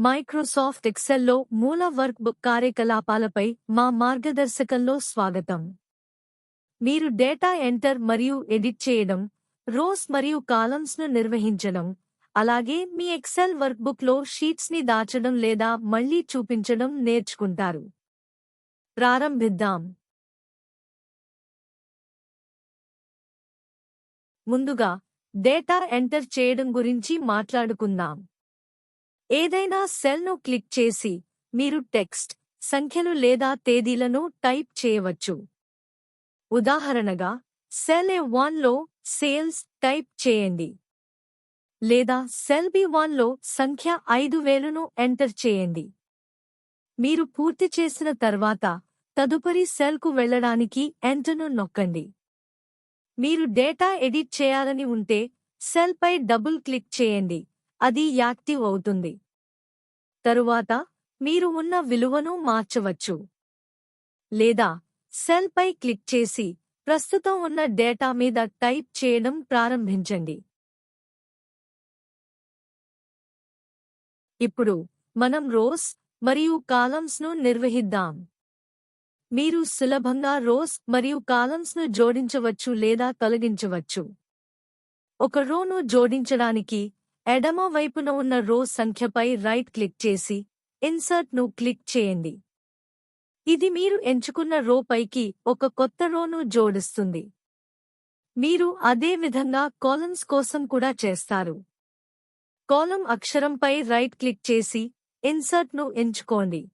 Microsoft ఎక్సెల్లో మూల work book కార్యకలాపాలపై మా మార్గదర్శకంలో స్వాగతం. మీరు డేటా ఎంటర్ మరియు ఎడిట్ చేయడం రోస్ మరియు కాలమ్స్ను నిర్వహించడం అలాగే మీ ఎక్సెల్ వర్క్బుక్లో షీట్స్ని దాచడం లేదా మళ్ళీ చూపించడం నేర్చుకుంటారు. ప్రారంభిద్దాం. ముందుగా డేటా ఎంటర్ చేయడం గురించి మాట్లాడుకుందాం. ఏదైనా సెల్ను క్లిక్ చేసి మీరు టెక్స్ట్ సంఖ్యలు లేదా తేదీలను టైప్ చేయవచ్చు. ఉదాహరణగా సెల్ ఏ వన్లో సేల్స్ టైప్ చేయండి. లేదా సెల్ బి వన్లో సంఖ్య ఐదు వేలును ఎంటర్ చేయండి. మీరు పూర్తి చేసిన తర్వాత తదుపరి సెల్కు వెళ్ళడానికి ఎంటర్ను నొక్కండి. మీరు డేటా ఎడిట్ చేయాలని ఉంటే సెల్పై డబుల్ క్లిక్ చేయండి. అది యాక్టివ్ అవుతుంది. తరువాత మీరు ఉన్న విలువను మార్చవచ్చు. లేదా సెల్పై క్లిక్ చేసి ప్రస్తుతం ఉన్న డేటా మీద టైప్ చేయడం ప్రారంభించండి. ఇప్పుడు మనం రోస్ మరియు కాలమ్స్ను నిర్వహిద్దాం. మీరు సులభంగా రోస్ మరియు కాలమ్స్ను జోడించవచ్చు లేదా తొలగించవచ్చు. ఒక రోను జోడించడానికి ఎడమ వైపున ఉన్న రో సంఖ్యపై రైట్ క్లిక్ చేసి ఇన్సర్ట్ను క్లిక్ చేయండి. ఇది మీరు ఎంచుకున్న రో పైకి ఒక కొత్త రోను జోడిస్తుంది. మీరు అదే విధంగా కాలమ్స్ కోసం కూడా చేస్తారు. కాలం అక్షరంపై రైట్ క్లిక్ చేసి ఇన్సర్ట్ను ఎంచుకోండి.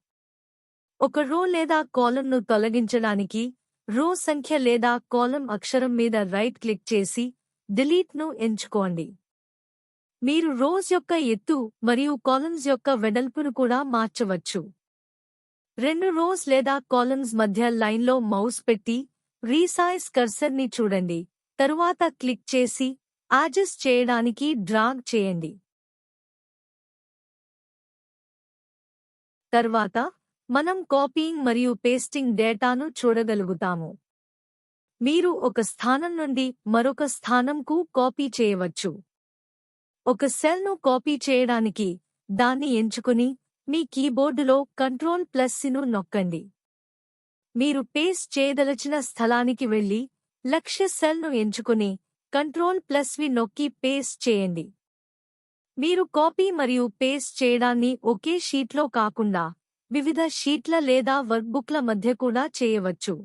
ఒక రో లేదా కాలంను తొలగించడానికి రో సంఖ్య లేదా కాలం అక్షరం మీద రైట్ క్లిక్ చేసి డిలీట్ను ఎంచుకోండి. మీరు రోజ్ యొక్క ఎత్తు మరియు కాలమ్స్ యొక్క వెడల్పును కూడా మార్చవచ్చు. రెండు రోస్ లేదా కాలమ్స్ మధ్య లైన్లో మౌస్ పెట్టి రీసైజ్ కర్సర్ని చూడండి. తరువాత క్లిక్ చేసి అడ్జస్ట్ చేయడానికి డ్రాగ్ చేయండి. తర్వాత మనం కాపీయింగ్ మరియు పేస్టింగ్ డేటాను చూడగలుగుతాము. మీరు ఒక స్థానం నుండి మరొక స్థానంకు కాపీ చేయవచ్చు. ఒక సెల్ను కాపీ చేయడానికి దాన్ని ఎంచుకుని మీ కీబోర్డులో కంట్రోల్ ప్లస్ సిను నొక్కండి. మీరు పేస్ట్ చేయదలచిన స్థలానికి వెళ్ళి లక్ష్య సెల్ను ఎంచుకుని కంట్రోల్ ప్లస్ వి నొక్కి పేస్ట్ చేయండి. మీరు కాపీ మరియు పేస్ట్ చేయడాన్ని ఒకే షీట్లో కాకుండా వివిధ షీట్ల లేదా వర్క్బుక్ల మధ్య కూడా చేయవచ్చు.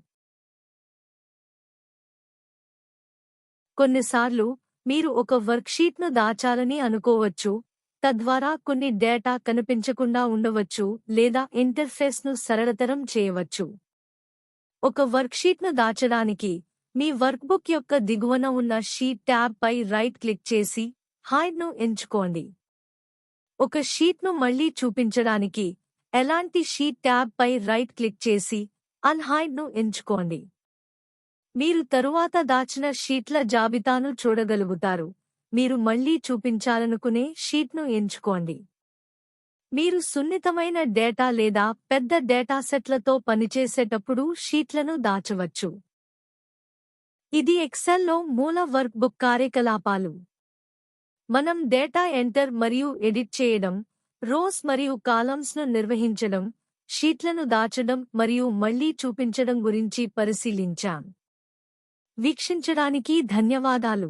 కొన్నిసార్లు మీరు ఒక వర్క్షీట్ను దాచాలని అనుకోవచ్చు తద్వారా కొన్ని డేటా కనిపించకుండా ఉండవచ్చు లేదా ఇంటర్ఫేస్ను సరళతరం చేయవచ్చు. ఒక వర్క్షీట్ను దాచడానికి మీ వర్క్బుక్ యొక్క దిగువన ఉన్న షీట్ ట్యాబ్ పై రైట్ క్లిక్ చేసి హైడ్ను ఎంచుకోండి. ఒక షీట్ను మళ్ళీ చూపించడానికి ఎలాంటి షీట్ ట్యాబ్ పై రైట్ క్లిక్ చేసి అన్హైడ్ను ఎంచుకోండి. మీరు తరువాత దాచిన షీట్ల జాబితాను చూడగలుగుతారు. మీరు మళ్ళీ చూపించాలనుకునే షీట్ను ఎంచుకోండి. మీరు సున్నితమైన డేటా లేదా పెద్ద డేటాసెట్లతో పనిచేసేటప్పుడు షీట్లను దాచవచ్చు. ఇది ఎక్సెల్లో మూల వర్క్ బుక్ కార్యకలాపాలు. మనం డేటా ఎంటర్ మరియు ఎడిట్ చేయడం రోస్ మరియు కాలమ్స్ను నిర్వహించడం షీట్లను దాచడం మరియు మళ్ళీ చూపించడం గురించి పరిశీలించాం. వీక్షించడానికి ధన్యవాదాలు.